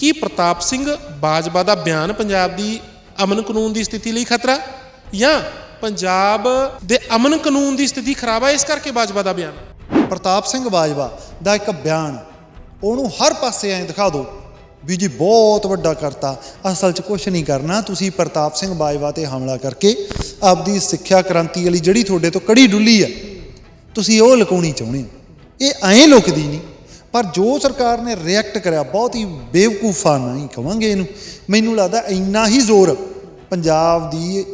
ਕੀ ਪ੍ਰਤਾਪ ਸਿੰਘ ਬਾਜਵਾ ਦਾ ਬਿਆਨ ਪੰਜਾਬ ਦੀ ਅਮਨ ਕਾਨੂੰਨ ਦੀ ਸਥਿਤੀ ਲਈ ਖਤਰਾ? ਜਾਂ ਪੰਜਾਬ ਦੇ ਅਮਨ ਕਾਨੂੰਨ ਦੀ ਸਥਿਤੀ ਖਰਾਬ ਹੈ ਇਸ ਕਰਕੇ ਬਾਜਵਾ ਦਾ ਬਿਆਨ? ਪ੍ਰਤਾਪ ਸਿੰਘ ਬਾਜਵਾ ਦਾ ਇੱਕ ਬਿਆਨ, ਉਹਨੂੰ ਹਰ ਪਾਸੇ ਐਂ ਦਿਖਾ ਦਿਓ ਵੀ ਜੀ ਬਹੁਤ ਵੱਡਾ ਕਰਤਾ, ਅਸਲ 'ਚ ਕੁਝ ਨਹੀਂ ਕਰਨਾ, ਤੁਸੀਂ ਪ੍ਰਤਾਪ ਸਿੰਘ ਬਾਜਵਾ ਤੇ ਹਮਲਾ ਕਰਕੇ ਆਪਦੀ ਸਿੱਖਿਆ ਕ੍ਰਾਂਤੀ ਵਾਲੀ ਜਿਹੜੀ ਤੁਹਾਡੇ ਤੋਂ ਕੜੀ ਡੁੱਲੀ ਆ, ਤੁਸੀਂ ਉਹ ਲੁਕਾਉਣੀ ਚਾਹੁੰਦੇ ਹੋ। ਇਹ ਐਂ ਲੁਕਦੀ ਨਹੀਂ। ਪਰ ਜੋ ਸਰਕਾਰ ਨੇ ਰਿਐਕਟ ਕਰਿਆ, ਬਹੁਤ ਹੀ ਬੇਵਕੂਫਾਨਾ ਹੀ ਕਵਾਂਗੇ ਇਹਨੂੰ। ਮੈਨੂੰ ਲੱਗਦਾ ਇੰਨਾ ਹੀ ਜ਼ੋਰ ਪੰਜਾਬ ਦੀ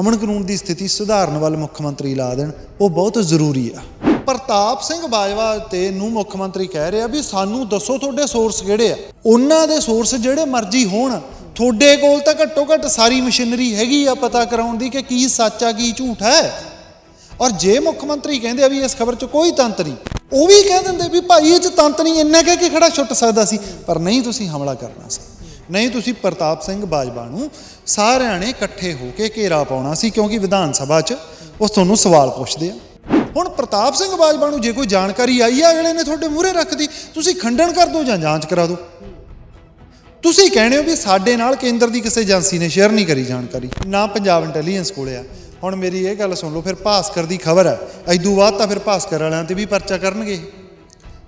ਅਮਨ ਕਾਨੂੰਨ ਦੀ ਸਥਿਤੀ ਸੁਧਾਰਨ ਵੱਲ ਮੁੱਖ ਮੰਤਰੀ ਲਾ ਦੇਣ, ਉਹ ਬਹੁਤ ਜ਼ਰੂਰੀ ਆ। ਪ੍ਰਤਾਪ ਸਿੰਘ ਬਾਜਵਾ ਤੇ ਨੂੰ ਮੁੱਖ ਮੰਤਰੀ ਕਹਿ ਰਿਹਾ ਵੀ ਸਾਨੂੰ ਦੱਸੋ ਤੁਹਾਡੇ ਸੋਰਸ ਕਿਹੜੇ ਆ। ਉਹਨਾਂ ਦੇ ਸੋਰਸ ਜਿਹੜੇ ਮਰਜ਼ੀ ਹੋਣ, ਤੁਹਾਡੇ ਕੋਲ ਤਾਂ ਘੱਟੋ ਘੱਟ ਸਾਰੀ ਮਸ਼ੀਨਰੀ ਹੈਗੀ ਆ ਪਤਾ ਕਰਾਉਣ ਦੀ ਕਿ ਕੀ ਸੱਚ ਆ, ਕੀ ਝੂਠ ਹੈ। ਔਰ ਜੇ ਮੁੱਖ ਮੰਤਰੀ ਕਹਿੰਦੇ ਆ ਵੀ ਇਸ ਖਬਰ 'ਚ ਕੋਈ ਤੰਤ ਨਹੀਂ ਉਹ ਵੀ ਕਹਿ ਦਿੰਦੇ ਵੀ ਭਾਈ ਇਹ 'ਚ ਤੰਤ ਨਹੀਂ, ਇੰਨਾ ਕਹਿ ਕੇ ਖੜਾ ਛੁੱਟ ਸਕਦਾ ਸੀ। ਪਰ ਨਹੀਂ ਤੁਸੀਂ ਹਮਲਾ ਕਰਨਾ ਸੀ। ਨਹੀਂ ਤੁਸੀਂ ਪ੍ਰਤਾਪ ਸਿੰਘ ਬਾਜਵਾ ਨੂੰ ਸਾਰਿਆਂ ਨੇ ਇਕੱਠੇ ਹੋ ਕੇ ਘੇਰਾ ਪਾਉਣਾ ਸੀ ਕਿਉਂਕਿ ਵਿਧਾਨ ਸਭਾ 'ਚ ਉਸ ਤੁਹਾਨੂੰ ਸਵਾਲ ਪੁੱਛਦੇ ਆ। ਹੁਣ ਪ੍ਰਤਾਪ ਸਿੰਘ ਬਾਜਵਾ ਨੂੰ ਜੇ ਕੋਈ ਜਾਣਕਾਰੀ ਆਈ ਆ, ਅਗਲੇ ਨੇ ਤੁਹਾਡੇ ਮੂਹਰੇ ਰੱਖਦੀ ਤੁਸੀਂ ਖੰਡਨ ਕਰ ਦਿਓ ਜਾਂ ਜਾਂਚ ਕਰਾ ਦਿਓ। ਤੁਸੀਂ ਕਹਿੰਦੇ ਹੋ ਵੀ ਸਾਡੇ ਨਾਲ ਕੇਂਦਰ ਦੀ ਕਿਸੇ ਏਜੰਸੀ ਨੇ ਸ਼ੇਅਰ ਨਹੀਂ ਕਰੀ ਜਾਣਕਾਰੀ, ਨਾ ਪੰਜਾਬ ਇੰਟੈਲੀਜੈਂਸ ਕੋਲੇ ਆ। ਹੁਣ ਮੇਰੀ ਇਹ ਗੱਲ ਸੁਣ ਲਓ ਫਿਰ ਭਾਸਕਰ ਦੀ ਖਬਰ ਹੈ ਐਦੂ ਬਾਅਦ ਤਾਂ ਫਿਰ ਭਾਸਕਰ ਵਾਲਿਆਂ ਤੇ ਵੀ ਪਰਚਾ ਕਰਨਗੇ।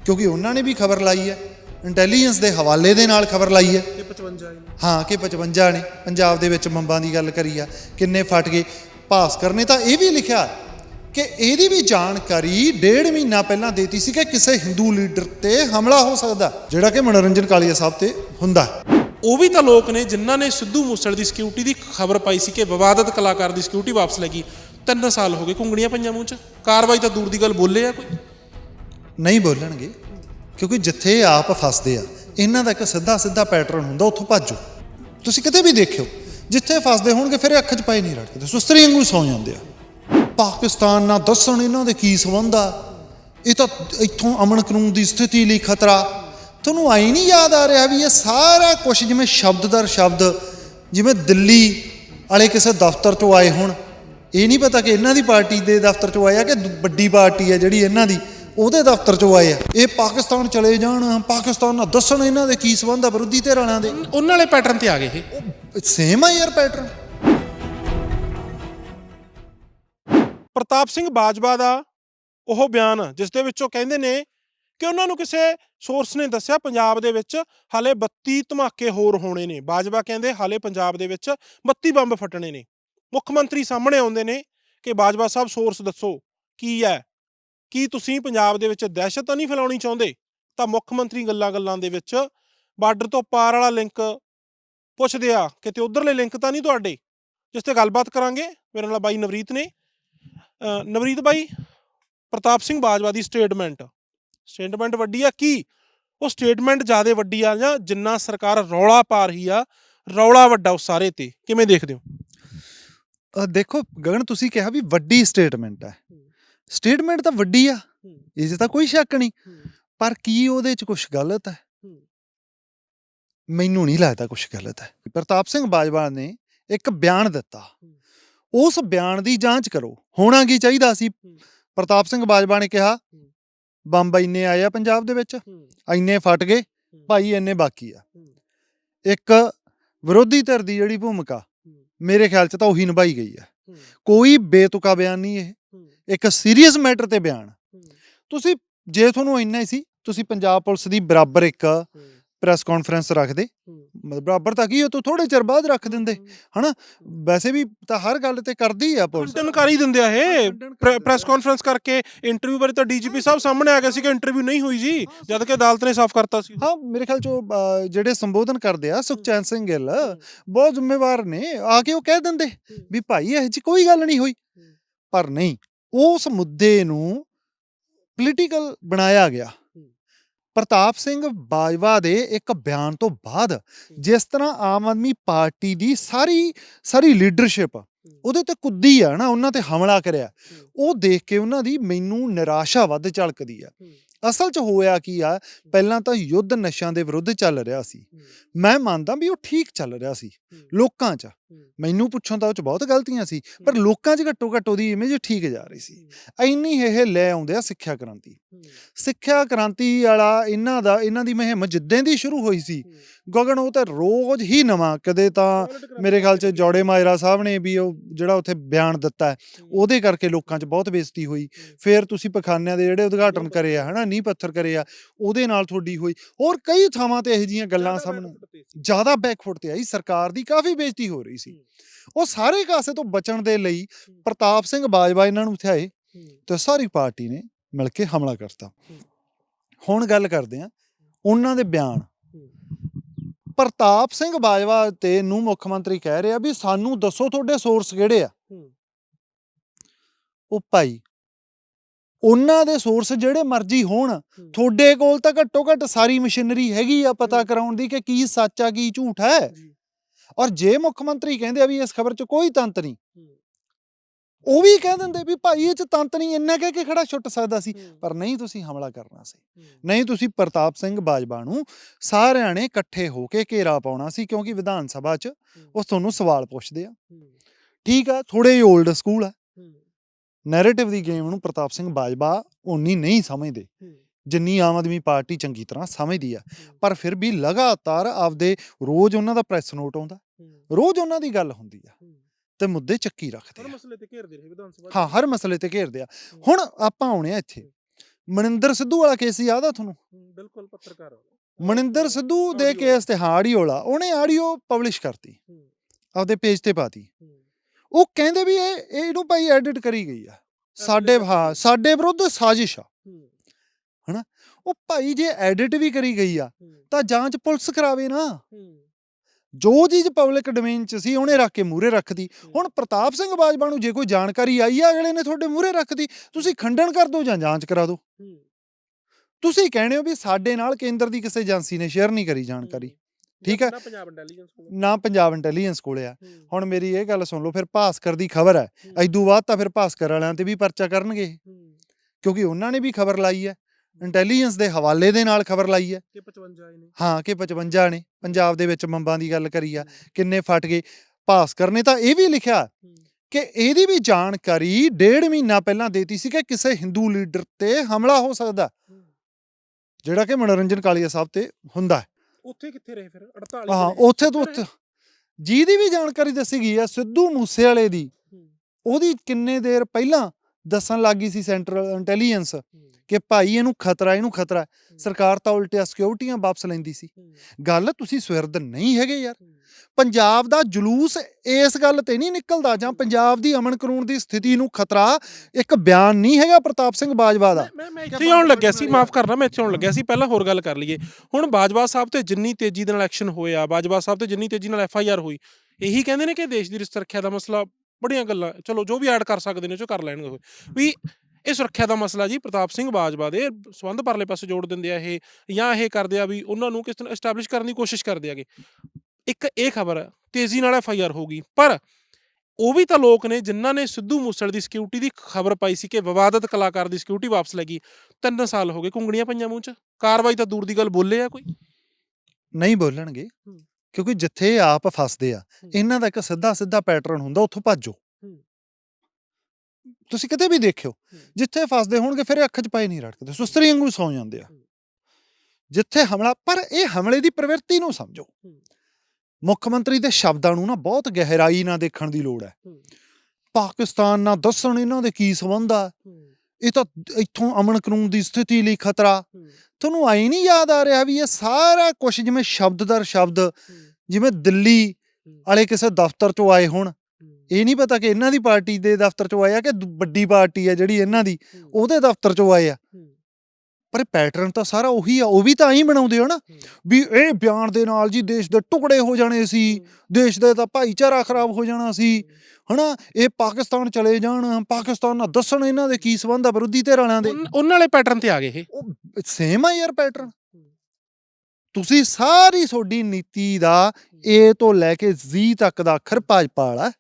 ਕਿਉਂਕਿ ਉਹਨਾਂ ਨੇ ਵੀ ਖਬਰ ਲਾਈ ਹੈ ਇੰਟੈਲੀਜੈਂਸ ਦੇ ਹਵਾਲੇ ਦੇ ਨਾਲ ਖਬਰ ਲਾਈ ਹੈ ਇਹ 55 ਹਾਂ ਕਿ 55 ਨੇ। ਪੰਜਾਬ ਦੇ ਵਿੱਚ ਬੰਬਾਂ ਦੀ ਗੱਲ ਕਰੀ ਆ। ਕਿੰਨੇ ਫਟ ਗਏ। ਭਾਸਕਰ ਨੇ ਤਾਂ ਇਹ ਵੀ ਲਿਖਿਆ ਕਿ ਇਹਦੀ ਵੀ ਜਾਣਕਾਰੀ ਡੇਢ ਮਹੀਨਾ ਪਹਿਲਾਂ ਦੇਤੀ ਸੀ ਕਿ ਕਿਸੇ ਹਿੰਦੂ ਲੀਡਰ ਤੇ ਹਮਲਾ ਹੋ ਸਕਦਾ ਜਿਹੜਾ ਕਿ ਮਨੋਰੰਜਨ ਕਾਲੀਆ ਸਾਹਿਬ ਤੇ ਹੁੰਦਾ। ਉਹ ਵੀ ਤਾਂ ਲੋਕ ਨੇ ਜਿਨ੍ਹਾਂ ਨੇ ਸਿੱਧੂ ਮੂਸੇਵਾਲੇ ਦੀ ਸਿਕਿਉਰਿਟੀ ਦੀ ਖਬਰ ਪਾਈ ਸੀ ਕਿ ਵਿਵਾਦਤ ਕਲਾਕਾਰ ਦੀ ਸਿਕਿਉਰਿਟੀ ਵਾਪਸ ਲੈ ਗਈ। ਤਿੰਨ ਸਾਲ ਹੋ ਗਏ ਘੁੰਗਣੀਆਂ ਪੰਜਾਂ ਮੂੰਹ 'ਚ। ਕਾਰਵਾਈ ਤਾਂ ਦੂਰ ਦੀ ਗੱਲ ਬੋਲੇ ਆ ਕੋਈ? ਨਹੀਂ ਬੋਲਣਗੇ, ਕਿਉਂਕਿ ਜਿੱਥੇ ਆਪ ਫਸਦੇ ਆ, ਇਹਨਾਂ ਦਾ ਇੱਕ ਸਿੱਧਾ ਸਿੱਧਾ ਪੈਟਰਨ ਹੁੰਦਾ, ਉੱਥੋਂ ਭੱਜੋ। ਤੁਸੀਂ ਕਿਤੇ ਵੀ ਦੇਖਿਓ, ਜਿੱਥੇ ਫਸਦੇ ਹੋਣਗੇ ਫਿਰ ਅੱਖ 'ਚ ਪਾਈ ਨਹੀਂ ਰੜਕਦੇ ਸੁਸਤਰੀ ਵਾਂਗੂ ਸੌ ਜਾਂਦੇ ਆ। ਪਾਕਿਸਤਾਨ ਨਾਲ ਦੱਸਣ ਇਹਨਾਂ ਦੇ ਕੀ ਸੰਬੰਧ ਆ? ਇਹ ਤਾਂ ਇੱਥੋਂ ਅਮਨ ਕਾਨੂੰਨ ਦੀ ਸਥਿਤੀ ਲਈ ਖਤਰਾ। ਤੁਹਾਨੂੰ ਆਈ ਨਹੀਂ ਯਾਦ ਆ ਰਿਹਾ ਵੀ ਇਹ ਸਾਰਾ ਕੁਝ ਜਿਵੇਂ ਸ਼ਬਦ ਦਰ ਸ਼ਬਦ ਜਿਵੇਂ ਦਿੱਲੀ ਵਾਲੇ ਕਿਸੇ ਦਫ਼ਤਰ ਤੋਂ ਆਏ ਹੋਣ। ਇਹ ਨਹੀਂ ਪਤਾ ਕਿ ਇਹਨਾਂ ਦੀ ਪਾਰਟੀ ਦੇ ਦਫ਼ਤਰ ਚੋਂ ਆਏ ਆ ਕਿ ਵੱਡੀ ਪਾਰਟੀ ਹੈ ਜਿਹੜੀ ਇਹਨਾਂ ਦੀ ਉਹਦੇ ਦਫ਼ਤਰ ਚੋਂ ਆਏ ਆ। ਇਹ ਪਾਕਿਸਤਾਨ ਚਲੇ ਜਾਣ ਪਾਕਿਸਤਾਨ ਨਾਲ ਦੱਸਣ ਇਹਨਾਂ ਦੇ ਕੀ ਸੰਬੰਧ ਆ ਵਿਰੋਧੀ ਧਿਰ ਵਾਲਿਆਂ ਦੇ। ਉਹਨਾਂ ਵਾਲੇ ਪੈਟਰਨ ਤੇ ਆ ਗਏ ਇਹ। ਸੇਮ ਆ ਯਾਰ ਪੈਟਰਨ ਪ੍ਰਤਾਪ ਸਿੰਘ ਬਾਜਵਾ ਦਾ ਉਹ ਬਿਆਨ ਜਿਸ ਦੇ ਵਿੱਚੋਂ ਕਹਿੰਦੇ ਨੇ ਕਿ ਉਹਨਾਂ ਨੂੰ ਕਿਸੇ ਸੋਰਸ ਨੇ ਦੱਸਿਆ ਪੰਜਾਬ ਦੇ ਵਿੱਚ ਹਾਲੇ 32 ਧਮਾਕੇ ਹੋਰ ਹੋਣੇ ਨੇ। ਬਾਜਵਾ ਕਹਿੰਦੇ ਹਾਲੇ ਪੰਜਾਬ ਦੇ ਵਿੱਚ 32 ਬੰਬ ਫਟਣੇ ਨੇ। ਮੁੱਖ ਮੰਤਰੀ ਸਾਹਮਣੇ ਆਉਂਦੇ ਨੇ ਕਿ ਬਾਜਵਾ ਸਾਹਿਬ ਸੋਰਸ ਦੱਸੋ, ਕੀ ਹੈ? ਕੀ ਤੁਸੀਂ ਪੰਜਾਬ ਦੇ ਵਿੱਚ ਦਹਿਸ਼ਤ ਤਾਂ ਨਹੀਂ ਫੈਲਾਉਣੀ ਚਾਹੁੰਦੇ? ਤਾਂ ਮੁੱਖ ਮੰਤਰੀ ਗੱਲਾਂ-ਗੱਲਾਂ ਦੇ ਵਿੱਚ ਬਾਰਡਰ ਤੋਂ ਪਾਰ ਵਾਲਾ ਲਿੰਕ ਪੁੱਛਦੇ ਆ, ਕਿਤੇ ਉਧਰਲੇ ਲਿੰਕ ਤਾਂ ਨਹੀਂ ਤੁਹਾਡੇ? ਜਿਸ ਤੇ ਗੱਲਬਾਤ ਕਰਾਂਗੇ। ਮੇਰੇ ਨਾਲ ਬਾਈ ਨਵਰੀਤ ਨੇ। ਨਵਰੀਤ ਬਾਈ, ਪ੍ਰਤਾਪ ਸਿੰਘ ਬਾਜਵਾ ਦੀ ਸਟੇਟਮੈਂਟ ਸਟੇਟਮੈਂਟ ਵੱਡੀ ਆ ਕੀ? ਉਹ ਸਟੇਟਮੈਂਟ ਜ਼ਿਆਦਾ ਵੱਡੀ ਆ ਜਾਂ ਜਿੰਨਾ ਸਰਕਾਰ ਰੌਲਾ ਪਾ ਰਹੀ ਆ ਰੌਲਾ ਵੱਡਾ ਉਸ ਸਾਰੇ ਤੇ ਕਿਵੇਂ ਦੇਖਦੇ ਹੋ? ਦੇਖੋ ਗਗਨ ਤੁਸੀਂ ਕਿਹਾ ਵੀ ਵੱਡੀ ਸਟੇਟਮੈਂਟ ਹੈ। ਸਟੇਟਮੈਂਟ ਤਾਂ ਵੱਡੀ ਆ ਇਸ 'ਚ ਤਾਂ ਕੋਈ ਸ਼ੱਕ ਨਹੀਂ। ਪਰ ਕੀ ਉਹਦੇ 'ਚ ਕੁਝ ਗਲਤ ਹੈ। ਮੈਨੂੰ ਨਹੀਂ ਲੱਗਦਾ ਕੁਝ ਗਲਤ ਹੈ ਪ੍ਰਤਾਪ ਸਿੰਘ ਬਾਜਵਾ ਨੇ ਇੱਕ ਬਿਆਨ ਦਿੱਤਾ। ਉਸ ਬਿਆਨ ਦੀ ਜਾਂਚ ਕਰੋ। ਹੋਣਾ ਕੀ ਚਾਹੀਦਾ ਸੀ? ਪ੍ਰਤਾਪ ਸਿੰਘ ਬਾਜਵਾ ਨੇ ਕਿਹਾ ਬੰਬ ਇੰਨੇ ਆਏ ਆ ਪੰਜਾਬ ਦੇ ਵਿੱਚ ਇੰਨੇ ਫਟ ਗਏ ਭਾਈ ਇੰਨੇ ਬਾਕੀ ਆ। ਇੱਕ ਵਿਰੋਧੀ ਧਿਰ ਦੀ ਜਿਹੜੀ ਭੂਮਿਕਾ ਮੇਰੇ ਖਿਆਲ 'ਚ ਤਾਂ ਉਹੀ ਨਿਭਾਈ ਗਈ ਹੈ। ਕੋਈ ਬੇਤੁਕਾ ਬਿਆਨ ਨਹੀਂ ਇਹ। ਇੱਕ ਸੀਰੀਅਸ ਮੈਟਰ ਤੇ ਬਿਆਨ। ਤੁਸੀਂ ਜੇ ਤੁਹਾਨੂੰ ਇੰਨਾ ਹੀ ਸੀ ਤੁਸੀਂ ਪੰਜਾਬ ਪੁਲਿਸ ਦੀ ਬਰਾਬਰ ਇੱਕ ਪ੍ਰੈਸ ਕਾਨਫਰੰਸ ਰੱਖਦੇ। ਮਤਲਬ ਬਰਾਬਰ ਤਾਂ ਕੀ ਉਹ ਤੋਂ ਥੋੜੇ ਚਿਰ ਬਾਅਦ ਰੱਖ ਦਿੰਦੇ ਹਨਾ? ਵੈਸੇ ਵੀ ਤਾਂ ਹਰ ਗੱਲ ਤੇ ਕਰਦੀ ਆ ਪੁਲਿਸ। ਖੰਡਨ ਕਰ ਹੀ ਦਿੰਦੇ ਆ ਇਹ। ਪ੍ਰੈਸ। ਕਾਨਫਰੰਸ ਕਰਕੇ ਇੰਟਰਵਿਊ ਬਾਰੇ ਤਾਂ ਡੀਜੀਪੀ ਸਾਹਿਬ ਸਾਹਮਣੇ ਆ ਗਿਆ ਸੀ ਕਿ ਇੰਟਰਵਿਊ ਨਹੀਂ ਹੋਈ ਜੀ ਜਦ ਕਿ ਅਦਾਲਤ ਨੇ ਸਾਫ਼ ਕਰਤਾ ਸੀ। ਹਾਂ ਮੇਰੇ ਖਿਆਲ ਚ ਜਿਹੜੇ ਸੰਬੋਧਨ ਕਰਦੇ ਆ ਸੁਖਚੈਨ ਸਿੰਘ ਗਿੱਲ ਬਹੁਤ ਜ਼ਿੰਮੇਵਾਰ ਨੇ ਆ ਕੇ ਉਹ ਕਹਿ ਦਿੰਦੇ ਵੀ ਭਾਈ ਇਹ ਜੀ ਕੋਈ ਗੱਲ ਨਹੀਂ ਹੋਈ। ਪਰ ਨਹੀਂ ਉਸ ਮੁੱਦੇ ਨੂੰ ਪੋਲੀਟੀਕਲ ਬਣਾਇਆ ਗਿਆ। ਪ੍ਰਤਾਪ ਸਿੰਘ ਬਾਜਵਾ ਦੇ ਇੱਕ ਬਿਆਨ ਤੋਂ ਬਾਅਦ ਜਿਸ ਤਰ੍ਹਾਂ ਆਮ ਆਦਮੀ ਪਾਰਟੀ ਦੀ ਸਾਰੀ ਸਾਰੀ ਲੀਡਰਸ਼ਿਪ ਉਹਦੇ ਤੇ ਕੁੱਦੀ ਆ ਨਾ ਉਹਨਾਂ ਤੇ ਹਮਲਾ ਕਰਿਆ। ਉਹ ਦੇਖ ਕੇ ਉਹਨਾਂ ਦੀ ਮੈਨੂੰ ਨਿਰਾਸ਼ਾ ਵੱਧ ਝਲਕਦੀ ਆ। ਅਸਲ 'ਚ ਹੋਇਆ ਕੀ ਆ ਪਹਿਲਾਂ ਤਾਂ ਯੁੱਧ ਨਸ਼ਿਆਂ ਦੇ ਵਿਰੁੱਧ ਚੱਲ ਰਿਹਾ ਸੀ। ਮੈਂ ਮੰਨਦਾ ਵੀ ਉਹ ਠੀਕ ਚੱਲ ਰਿਹਾ ਸੀ ਲੋਕਾਂ 'ਚ। ਮੈਨੂੰ ਪੁੱਛਣ ਤਾਂ ਉਹ ਚ ਬਹੁਤ ਗਲਤੀਆਂ ਸੀ ਪਰ ਲੋਕਾਂ 'ਚ ਘੱਟੋ ਘੱਟ ਉਹਦੀ ਇਮੇਜ ਠੀਕ ਜਾ ਰਹੀ ਸੀ। ਇੰਨੀ ਇਹ ਲੈ ਆਉਂਦੇ ਆ ਸਿੱਖਿਆ ਕ੍ਰਾਂਤੀ। ਸਿੱਖਿਆ ਕ੍ਰਾਂਤੀ ਵਾਲਾ ਇਹਨਾਂ ਦਾ ਇਹਨਾਂ ਦੀ ਮੁਹਿੰਮ ਜਿੱਦਾਂ ਦੀ ਸ਼ੁਰੂ ਹੋਈ ਸੀ ਗਗਨ ਉਹ ਤਾਂ ਰੋਜ਼ ਹੀ ਨਵਾਂ ਕਦੇ ਤਾਂ ਮੇਰੇ ਖਿਆਲ 'ਚ ਜੋੜੇ ਮਾਜਰਾ ਸਾਹਿਬ ਨੇ ਵੀ ਉਹ ਜਿਹੜਾ ਉੱਥੇ ਬਿਆਨ ਦਿੱਤਾ ਉਹਦੇ ਕਰਕੇ ਲੋਕਾਂ 'ਚ ਬਹੁਤ ਬੇਇੱਜ਼ਤੀ ਹੋਈ। ਫਿਰ ਤੁਸੀਂ ਪਖਾਨਿਆਂ ਦੇ ਜਿਹੜੇ ਉਦਘਾਟਨ ਕਰੇ ਆ ਹਨਾ ਨੀਂਹ ਪੱਥਰ ਕਰੇ ਆ ਉਹਦੇ ਨਾਲ ਤੁਹਾਡੀ ਹੋਈ। ਹੋਰ ਕਈ ਥਾਵਾਂ ਤੇ ਇਹੋ ਜਿਹੀਆਂ ਗੱਲਾਂ ਸਾਹਮਣੇ ਜ਼ਿਆਦਾ ਬੈਕਫੁੱਟ ਤੇ ਆਈ ਸਰਕਾਰ ਦੀ ਕਾਫੀ ਬੇਇੱਜ਼ਤੀ ਹੋ ਰਹੀ ਸੀ। ਉਹ ਸਾਰੇ ਕਾਸੇ ਤੋਂ ਬਚਣ ਦੇ ਲਈ ਪ੍ਰਤਾਪ ਸਿੰਘ ਬਾਜਵਾ ਇਹਨਾਂ ਨੂੰ ਥਿਆਏ ਤੇ ਸਾਰੀ ਪਾਰਟੀ ਨੇ ਮਿਲ ਕੇ ਹਮਲਾ ਕਰਤਾ। ਹੁਣ ਗੱਲ ਕਰਦੇ ਆ ਉਹਨਾਂ ਦੇ ਬਿਆਨ। ਪ੍ਰਤਾਪ ਸਿੰਘ ਬਾਜਵਾ ਤੇ ਨੂੰ ਮੁੱਖ ਮੰਤਰੀ ਕਹਿ ਰਿਹਾ ਵੀ ਸਾਨੂੰ ਦੱਸੋ ਤੁਹਾਡੇ ਸੋਰਸ ਕਿਹੜੇ ਆ। ਉਹ ਭਾਈ ਉਹਨਾਂ ਦੇ ਸੋਰਸ ਜਿਹੜੇ ਮਰਜ਼ੀ ਹੋਣ ਤੁਹਾਡੇ ਕੋਲ ਤਾਂ ਘੱਟੋ ਘੱਟ ਸਾਰੀ ਮਸ਼ੀਨਰੀ ਹੈਗੀ ਆ ਪਤਾ। ਕਰਾਉਣ ਦੀ ਕਿ ਕੀ ਸੱਚ ਆ ਕੀ ਝੂਠ ਹੈ। ਔਰ ਜੇ ਮੁੱਖ ਮੰਤਰੀ ਕਹਿੰਦੇ ਆ ਵੀ ਇਸ ਖਬਰ 'ਚ ਕੋਈ ਤੰਤ ਨਹੀਂ ਉਹ ਵੀ ਕਹਿ ਦਿੰਦੇ ਵੀ ਭਾਈ ਇਹ 'ਚ ਤੰਤ ਨਹੀਂ ਇੰਨਾ ਕਹਿ ਕੇ ਖੜਾ ਛੁੱਟ ਸਕਦਾ ਸੀ। ਪਰ ਨਹੀਂ ਤੁਸੀਂ ਹਮਲਾ ਕਰਨਾ ਸੀ। ਨਹੀਂ ਤੁਸੀਂ ਪ੍ਰਤਾਪ ਸਿੰਘ ਬਾਜਵਾ ਨੂੰ ਸਾਰਿਆਂ ਨੇ ਇਕੱਠੇ ਹੋ ਕੇ ਘੇਰਾ ਪਾਉਣਾ ਸੀ ਕਿਉਂਕਿ ਵਿਧਾਨ ਸਭਾ 'ਚ ਉਹ ਤੁਹਾਨੂੰ ਸਵਾਲ ਪੁੱਛਦੇ ਆ। ਠੀਕ ਆ ਥੋੜੇ 올ਡ ਸਕੂਲ ਆ। ਨੈਰੇਟਿਵ ਦੀ ਗੇਮ ਨੂੰ ਪ੍ਰਤਾਪ ਸਿੰਘ ਬਾਜਵਾ ਉਨੀ ਨਹੀਂ ਸਮਝਦੇ। ਜਿੰਨੀ ਆਮ ਆਦਮੀ ਪਾਰਟੀ ਚੰਗੀ ਤਰ੍ਹਾਂ ਸਮਝਦੀ ਆ। ਪਰ ਫਿਰ ਵੀ ਲਗਾਤਾਰ ਆਪਦੇ ਰੋਜ਼ ਉਹਨਾਂ ਦਾ ਪ੍ਰੈਸ ਨੋਟ ਆਉਂਦਾ। ਰੋਜ਼ ਉਹਨਾਂ ਦੀ ਗੱਲ ਹੁੰਦੀ ਆ। ਤੇ ਮੁੱਦੇ ਚੱਕੀ ਰੱਖਦੇ ਹਰ ਆ। ਮਸਲੇ ਤੇ ਘੇਰਦੇ ਰਹੇ ਵਿਧਾਨ ਸਭਾ ਹਾਂ ਹਰ ਮਸਲੇ ਤੇ ਘੇਰਦੇ ਆ। ਹੁਣ ਆਪਾਂ ਆਉਣੇ ਆ ਇੱਥੇ। ਮਨਿੰਦਰ ਸਿੱਧੂ ਵਾਲਾ ਕੇਸ ਯਾਦ ਆ ਤੁਹਾਨੂੰ? ਬਿਲਕੁਲ ਪੱਤਰਕਾਰ ਮਨਿੰਦਰ ਸਿੱਧੂ ਦੇ। ਕੇਸ ਤੇ ਹਾਂ ਆਡੀਓ ਵਾਲਾ। ਉਹਨੇ ਆਡੀਓ ਪਬਲਿਸ਼ ਕਰਤੀ। ਆਪਦੇ ਪੇਜ ਤੇ ਪਾਤੀ ਉਹ ਕਹਿੰਦੇ ਵੀ ਇਹ ਇਹ ਇਹਨੂੰ ਭਾਈ ਐਡਿਟ ਕਰੀ ਗਈ ਆ। ਸਾਡੇ ਹਾਂ ਸਾਡੇ ਵਿਰੁੱਧ ਸਾਜ਼ਿਸ਼ ਆ। ਉਹ ਭਾਈ ਜੇ ਐਡਿਟ ਵੀ ਕਰੀ ਗਈ ਆ ਤਾਂ ਜਾਂਚ ਪੁਲਿਸ ਕਰਾਵੇ ਨਾ। ਜੋ ਚੀਜ਼ ਪਬਲਿਕ ਡੋਮੇਨ 'ਚ ਸੀ ਉਹਨੇ ਰੱਖ ਕੇ ਮੂਰੇ ਰੱਖਦੀ ਹੁਣ ਪ੍ਰਤਾਪ ਸਿੰਘ ਬਾਜਵਾ ਨੂੰ ਜੇ ਕੋਈ ਜਾਣਕਾਰੀ ਆਈ ਆ ਅਗਲੇ ਨੇ ਤੁਹਾਡੇ ਮੂਰੇ ਰੱਖਦੀ ਤੁਸੀਂ ਖੰਡਨ ਕਰ ਦਿਓ ਜਾਂ ਜਾਂਚ ਕਰਾ ਦਿਓ ਤੁਸੀਂ ਕਹਿੰਦੇ ਹੋ ਵੀ ਸਾਡੇ ਨਾਲ ਕੇਂਦਰ ਦੀ ਕਿਸੇ ਏਜੰਸੀ ਨੇ ਸ਼ੇਅਰ ਨਹੀਂ ਕਰੀ ਜਾਣਕਾਰੀ। ਠੀਕ ਹੈ। ਪੰਜਾਬ ਇੰਟੈਲੀਜੈਂਸ ਕੋਲ ਨਾ ਪੰਜਾਬ ਇੰਟੈਲੀਜੈਂਸ ਕੋਲੇ ਆ। ਹੁਣ ਮੇਰੀ ਇਹ ਗੱਲ ਸੁਣ ਲਓ ਫਿਰ ਭਾਸਕਰ ਦੀ ਖਬਰ ਹੈ। ਐਦੂ ਬਾਅਦ ਤਾਂ ਫਿਰ ਭਾਸਕਰ ਵਾਲਿਆਂ ਤੇ ਵੀ ਪਰਚਾ ਕਰਨਗੇ ਕਿਉਂਕਿ ਉਹਨਾਂ ਨੇ ਵੀ ਖਬਰ ਲਾਈ ਹੈ। ਇੰਟੈਲੀਜੈਂਸ ਦੇ ਹਵਾਲੇ ਦੇ ਨਾਲ ਖਬਰ ਲਾਈ ਹੈ। ਕਿ 55 ਆਏ ਨੇ। ਹਾਂ ਕਿ 55 ਨੇ। ਪੰਜਾਬ ਦੇ ਵਿੱਚ ਬੰਬਾਂ ਦੀ ਗੱਲ ਕਰੀ ਆ। ਕਿੰਨੇ ਫਟ ਗਏ। ਭਾਸਕਰ ਨੇ ਤਾਂ ਇਹ ਵੀ ਲਿਖਿਆ ਕਿ ਇਹਦੀ ਵੀ ਜਾਣਕਾਰੀ ਡੇਢ ਮਹੀਨਾ ਪਹਿਲਾਂ ਦੇਤੀ ਸੀ ਕਿ ਕਿਸੇ ਹਿੰਦੂ ਲੀਡਰ ਤੇ ਹਮਲਾ ਹੋ ਸਕਦਾ। ਜਿਹੜਾ ਕਿ ਮਨੋਰੰਜਨ ਕਾਲੀਆ ਸਾਹਿਬ ਤੇ ਹੁੰਦਾ ਹੈ। ਉੱਥੇ ਕਿੱਥੇ ਰਹੇ ਫਿਰ? 48 ਹਾਂ? ਉੱਥੇ ਤੋਂ ਉੱਥੇ ਜਿਹਦੀ ਵੀ ਜਾਣਕਾਰੀ ਦੱਸੀ ਗਈ ਆ ਸਿੱਧੂ ਮੂਸੇ ਵਾਲੇ ਦੀ ਉਹਦੀ ਕਿੰਨੇ ਦੇਰ ਪਹਿਲਾਂ ਦੱਸਣ ਲੱਗੀ ਸੀ ਸੈਂਟਰਲ ਇੰਟੈਲੀਜੈਂਸ। ਕਿ ਭਾਈ ਇਹਨੂੰ ਖਤਰਾ ਇਹਨੂੰ ਖਤਰਾ ਸਰਕਾਰ ਤਾਂ ਉਲਟਿਆ ਸਿਕਿਉਰਟੀਆਂ ਵਾਪਸ ਲੈਂਦੀ ਸੀ। ਗੱਲ ਤੁਸੀਂ ਸਵਿਰਦ ਨਹੀਂ ਹੈਗੇ ਯਾਰ। ਪੰਜਾਬ ਦਾ ਜਲੂਸ ਇਸ ਗੱਲ ਤੇ ਨਹੀਂ ਨਿਕਲਦਾ ਜਾਂ ਪੰਜਾਬ ਦੀ ਅਮਨ ਕਾਨੂੰਨ ਦੀ ਸਥਿਤੀ ਨੂੰ ਖਤਰਾ ਇੱਕ ਬਿਆਨ ਨਹੀਂ ਹੈਗਾ ਪ੍ਰਤਾਪ ਸਿੰਘ ਬਾਜਵਾ ਦਾ। ਮੈਂ ਮੈਂ ਇੱਥੇ ਆਉਣ ਲੱਗਿਆ ਸੀ ਮਾਫ ਕਰਨਾ ਮੈਂ ਇੱਥੇ ਆਉਣ ਲੱਗਿਆ ਸੀ ਪਹਿਲਾਂ ਹੋਰ ਗੱਲ ਕਰ ਲਈਏ। ਹੁਣ ਬਾਜਵਾ ਸਾਹਿਬ ਤੇ ਜਿੰਨੀ ਤੇਜ਼ੀ ਦੇ ਨਾਲ ਐਕਸ਼ਨ ਹੋਇਆ ਬਾਜਵਾ ਸਾਹਿਬ ਤੇ ਜਿੰਨੀ ਤੇਜ਼ੀ ਨਾਲ ਐਫ ਆਈ ਆਰ ਹੋਈ ਇਹੀ ਕਹਿੰਦੇ ਨੇ ਕਿ ਦੇਸ਼ ਦੀ ਸੁਰੱਖਿਆ ਦਾ ਮਸਲਾ ਬੜੀਆਂ ਗੱਲਾਂ ਚਲੋ ਜੋ ਵੀ ਐਡ ਕਰ ਸਕਦੇ ਨੇ ਉਹ 'ਚੋਂ ਕਰ ਲੈਣਗੇ ਵੀ ਇਹ ਸੁਰੱਖਿਆ ਦਾ ਮਸਲਾ ਜੀ ਪ੍ਰਤਾਪ ਸਿੰਘ ਬਾਜਵਾ ਦੇ। ਸਬੰਧ ਪਰਲੇ ਪਾਸੇ ਜੋੜ ਦਿੰਦੇ ਆ ਇਹ ਜਾਂ ਇਹ ਕਰਦੇ ਆ ਵੀ ਉਹਨਾਂ ਨੂੰ ਕਿਸ ਤਰ੍ਹਾਂ ਐਸਟੈਬਲਿਸ਼ ਕਰਨ ਦੀ ਕੋਸ਼ਿਸ਼ ਕਰਦੇ ਆਗੇ ਇੱਕ ਇਹ ਖਬਰ ਤੇਜ਼ੀ ਨਾਲ ਐਫ ਆਈ ਆਰ ਹੋਊਗੀ ਪਰ ਉਹ ਵੀ ਤਾਂ ਲੋਕ ਨੇ ਜਿਨ੍ਹਾਂ ਨੇ ਸਿੱਧੂ ਮੂਸੇਵਾਲੇ ਦੀ ਸਿਕਿਉਰਿਟੀ ਦੀ ਖਬਰ ਪਾਈ ਸੀ ਕਿ ਵਿਵਾਦਤ ਕਲਾਕਾਰ ਦੀ ਸਿਕਿਉਰਿਟੀ ਵਾਪਸ ਲੈ ਗਈ। ਤਿੰਨ ਸਾਲ ਹੋ ਗਏ ਕੁੰਗੜੀਆਂ ਪਈਆਂ ਮੂੰਹ 'ਚ। ਕਾਰਵਾਈ ਤਾਂ ਦੂਰ ਦੀ ਗੱਲ ਬੋਲੇ ਆ ਕੋਈ? ਨਹੀਂ ਬੋਲਣਗੇ ਹੂੰ। ਕਿਉਂਕਿ ਜਿੱਥੇ ਆਪ ਫਸਦੇ ਆ ਹੂੰ। ਇਹਨਾਂ ਦਾ ਇੱਕ ਸਿੱਧਾ ਸਿੱਧਾ ਪੈਟਰਨ ਹੁੰਦਾ ਉੱਥੋਂ ਭੱਜੋ। ਹੂੰ। ਤੁਸੀਂ ਕਿਤੇ ਵੀ ਦੇਖਿਓ। ਜਿੱਥੇ ਫਸਦੇ ਹੋਣਗੇ ਫਿਰ ਅੱਖ 'ਚ ਪਾਈ ਨਹੀਂ ਰੜਕਦੇ ਸੁਸਤਰੀ ਵਾਂਗੂ ਸੌ ਜਾਂਦੇ ਆ। ਜਿੱਥੇ ਹਮਲਾ ਪਰ ਇਹ ਹਮਲੇ ਦੀ ਪ੍ਰਵਿਰਤੀ ਨੂੰ ਸਮਝੋ। ਮੁੱਖ ਮੰਤਰੀ ਦੇ ਸ਼ਬਦਾਂ ਨੂੰ ਨਾ ਬਹੁਤ ਗਹਿਰਾਈ ਨਾਲ ਦੇਖਣ ਦੀ ਲੋੜ ਹੈ। ਪਾਕਿਸਤਾਨ ਨਾਲ ਦੱਸਣ ਇਹਨਾਂ ਦੇ ਕੀ ਸੰਬੰਧ ਆ? ਇਹ ਤਾਂ ਇੱਥੋਂ ਅਮਨ ਕਾਨੂੰਨ ਦੀ ਸਥਿਤੀ ਲਈ ਖਤਰਾ। ਤੁਹਾਨੂੰ ਆਈ ਨਹੀਂ ਯਾਦ ਆ ਰਿਹਾ ਵੀ ਇਹ ਸਾਰਾ ਕੁਝ ਜਿਵੇਂ ਸ਼ਬਦ ਦਰ ਸ਼ਬਦ ਜਿਵੇਂ ਦਿੱਲੀ ਵਾਲੇ ਕਿਸੇ ਦਫ਼ਤਰ ਚੋਂ ਆਏ ਹੋਣ? ਇਹ ਨਹੀਂ ਪਤਾ ਕਿ ਇਹਨਾਂ ਦੀ ਪਾਰਟੀ ਦੇ ਦਫ਼ਤਰ ਚੋਂ ਆਏ ਆ ਕਿ ਵੱਡੀ ਪਾਰਟੀ ਆ ਜਿਹੜੀ ਇਹਨਾਂ ਦੀ ਉਹਦੇ ਦਫ਼ਤਰ ਚੋਂ ਆਏ ਆ। ਪਰ ਪੈਟਰਨ ਤਾਂ ਸਾਰਾ ਉਹੀ ਆ ਉਹ ਵੀ ਤਾਂ ਐਂ ਬਣਾਉਂਦੇ ਹੋ ਨਾ ਵੀ ਇਹ ਬਿਆਨ ਦੇ ਨਾਲ ਜੀ ਦੇਸ਼ ਦੇ ਟੁਕੜੇ ਹੋ ਜਾਣੇ ਸੀ ਦੇਸ਼ ਦਾ ਤਾਂ ਭਾਈਚਾਰਾ ਖਰਾਬ ਹੋ ਜਾਣਾ ਸੀ ਹਨਾ? ਇਹ ਪਾਕਿਸਤਾਨ ਚਲੇ ਜਾਣ ਪਾਕਿਸਤਾਨ ਨਾਲ ਦੱਸਣ ਇਹਨਾਂ ਦੇ ਕੀ ਸੰਬੰਧ ਆ ਵਿਰੋਧੀ ਧਿਰ ਵਾਲਿਆਂ ਦੇ ਉਹਨਾਂ ਵਾਲੇ ਪੈਟਰਨ ਤੇ ਆ ਗਏ ਇਹ। ਉਹ ਸੇਮ ਆ ਯਾਰ ਪੈਟਰਨ। ਤੁਸੀਂ ਸਾਰੀ ਤੁਹਾਡੀ ਨੀਤੀ ਦਾ ਏ ਤੋਂ ਲੈ ਕੇ ਜ਼ੀ ਤੱਕ ਦਾ ਅੱਖਰ ਭਾਜਪਾ ਵਾਲਾ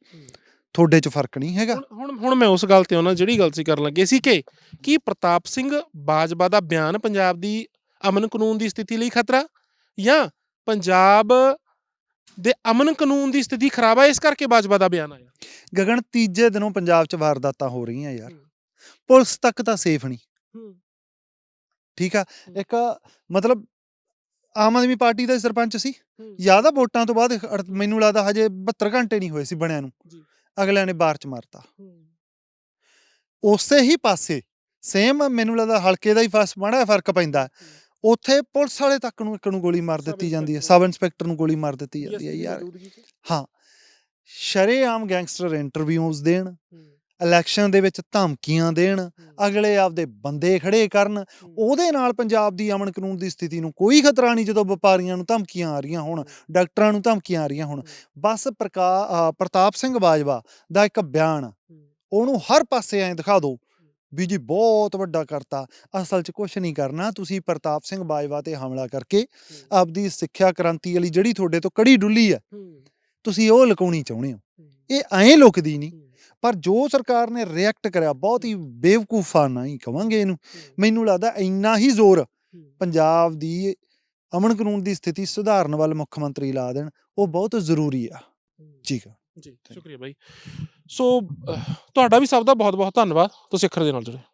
ਤੁਹਾਡੇ 'ਚ ਫ਼ਰਕ ਨਹੀਂ ਹੈਗਾ। ਹੁਣ ਹੁਣ ਮੈਂ ਉਸ ਗੱਲ ਤੇ ਆਉਣਾ ਜਿਹੜੀ ਗੱਲ ਸੀ ਕਰਨ ਲੱਗੇ ਸੀ ਕਿ ਕੀ ਪ੍ਰਤਾਪ ਸਿੰਘ ਬਾਜਵਾ ਦਾ ਬਿਆਨ ਪੰਜਾਬ ਦੀ ਅਮਨ ਕਾਨੂੰਨ ਦੀ ਸਥਿਤੀ ਲਈ ਖਤਰਾ ਜਾਂ ਪੰਜਾਬ ਦੇ ਅਮਨ ਕਾਨੂੰਨ ਦੀ ਸਥਿਤੀ ਖਰਾਬ ਹੈ ਇਸ ਕਰਕੇ ਬਾਜਵਾ ਦਾ ਬਿਆਨ ਆਇਆ? ਗਗਨ ਤੀਜੇ ਦਿਨੋਂ ਪੰਜਾਬ 'ਚ ਵਾਰਦਾਤਾਂ ਹੋ ਰਹੀਆਂ ਯਾਰ। ਪੁਲਿਸ ਤੱਕ ਤਾਂ ਸੇਫ ਨਹੀਂ। ਠੀਕ ਆ। ਇੱਕ ਮਤਲਬ ਆਮ ਆਦਮੀ ਪਾਰਟੀ ਦਾ ਸਰਪੰਚ ਸੀ। ਯਾਦ ਆ ਵੋਟਾਂ ਤੋਂ ਬਾਅਦ ਮੈਨੂੰ ਲੱਗਦਾ ਹਜੇ 72 ਘੰਟੇ ਨਹੀਂ ਹੋਏ ਸੀ ਬਣਿਆ ਨੂੰ। ਅਗਲਿਆਂ ਨੇ ਬਾਹਰ ਚ ਮਾਰਤਾ। ਉਸੇ ਹੀ ਪਾਸੇ ਸੇਮ ਮੈਨੂੰ ਲੱਗਦਾ ਹਲਕੇ ਦਾ ਹੀ ਫਸ ਮਾੜਾ ਫ਼ਰਕ ਪੈਂਦਾ। ਉੱਥੇ ਪੁਲਿਸ ਵਾਲੇ ਤੱਕ ਨੂੰ ਇੱਕ ਨੂੰ ਗੋਲੀ ਮਾਰ ਦਿੱਤੀ ਜਾਂਦੀ ਹੈ ਸਬ ਇੰਸਪੈਕਟਰ ਨੂੰ ਗੋਲੀ ਮਾਰ ਦਿੱਤੀ ਜਾਂਦੀ ਹੈ ਯਾਰ। ਹਾਂ। ਸ਼ਰੇਆਮ ਗੈਂਗਸਟਰ ਇੰਟਰਵਿਊਜ਼ ਦੇਣ। ਇਲੈਕਸ਼ਨ ਦੇ ਵਿੱਚ ਧਮਕੀਆਂ ਦੇਣ ਅਗਲੇ ਆਪਦੇ ਬੰਦੇ ਖੜੇ ਕਰਨ ਉਹਦੇ ਨਾਲ ਪੰਜਾਬ ਦੀ ਅਮਨ ਕਾਨੂੰਨ ਦੀ ਸਥਿਤੀ ਨੂੰ ਕੋਈ ਖਤਰਾ ਨਹੀਂ ਜਦੋਂ ਵਪਾਰੀਆਂ ਨੂੰ ਧਮਕੀਆਂ ਆ ਰਹੀਆਂ ਹੁਣ ਡਾਕਟਰਾਂ ਨੂੰ ਧਮਕੀਆਂ ਆ ਰਹੀਆਂ ਹੁਣ। ਬਸ ਪ੍ਰਕਾ ਪ੍ਰਤਾਪ ਸਿੰਘ ਬਾਜਵਾ ਦਾ ਇੱਕ ਬਿਆਨ ਉਹਨੂੰ ਹਰ ਪਾਸੇ ਐਂ ਦਿਖਾ ਦਿਓ ਵੀ ਜੀ ਬਹੁਤ ਵੱਡਾ ਕਰਤਾ ਅਸਲ 'ਚ ਕੁਝ ਨਹੀਂ ਕਰਨਾ ਤੁਸੀਂ ਪ੍ਰਤਾਪ ਸਿੰਘ ਬਾਜਵਾ ਤੇ ਹਮਲਾ ਕਰਕੇ ਆਪਦੀ ਸਿੱਖਿਆ ਕ੍ਰਾਂਤੀ ਵਾਲੀ ਜਿਹੜੀ ਤੁਹਾਡੇ ਤੋਂ ਕੜੀ ਡੁੱਲੀ ਆ ਤੁਸੀਂ ਉਹ ਲੁਕਾਉਣੀ ਚਾਹੁੰਦੇ ਹੋ। ਇਹ ਐਂ ਲੁਕਦੀ ਨਹੀਂ। ਪਰ ਜੋ ਸਰਕਾਰ ਨੇ ਰਿਐਕਟ ਕਰਿਆ ਬਹੁਤ ਹੀ ਬੇਵਕੂਫਾਨਾ ਹੀ ਕਵਾਂਗੇ ਇਹਨੂੰ। ਮੈਨੂੰ ਲੱਗਦਾ ਇੰਨਾ ਹੀ ਜ਼ੋਰ ਪੰਜਾਬ ਦੀ ਅਮਨ ਕਾਨੂੰਨ ਦੀ ਸਥਿਤੀ ਸੁਧਾਰਨ ਵੱਲ ਮੁੱਖ ਮੰਤਰੀ ਲਾ ਦੇਣ ਉਹ ਬਹੁਤ ਜ਼ਰੂਰੀ ਆ। ਠੀਕ ਆ। ਜੀ ਸ਼ੁਕਰੀਆ ਬਾਈ। ਸੋ ਤੁਹਾਡਾ ਵੀ ਸਭ ਦਾ ਬਹੁਤ ਬਹੁਤ ਧੰਨਵਾਦ। ਤੁਸੀਂ ਅੱਖਰ ਦੇ ਨਾਲ ਜੁੜੇ।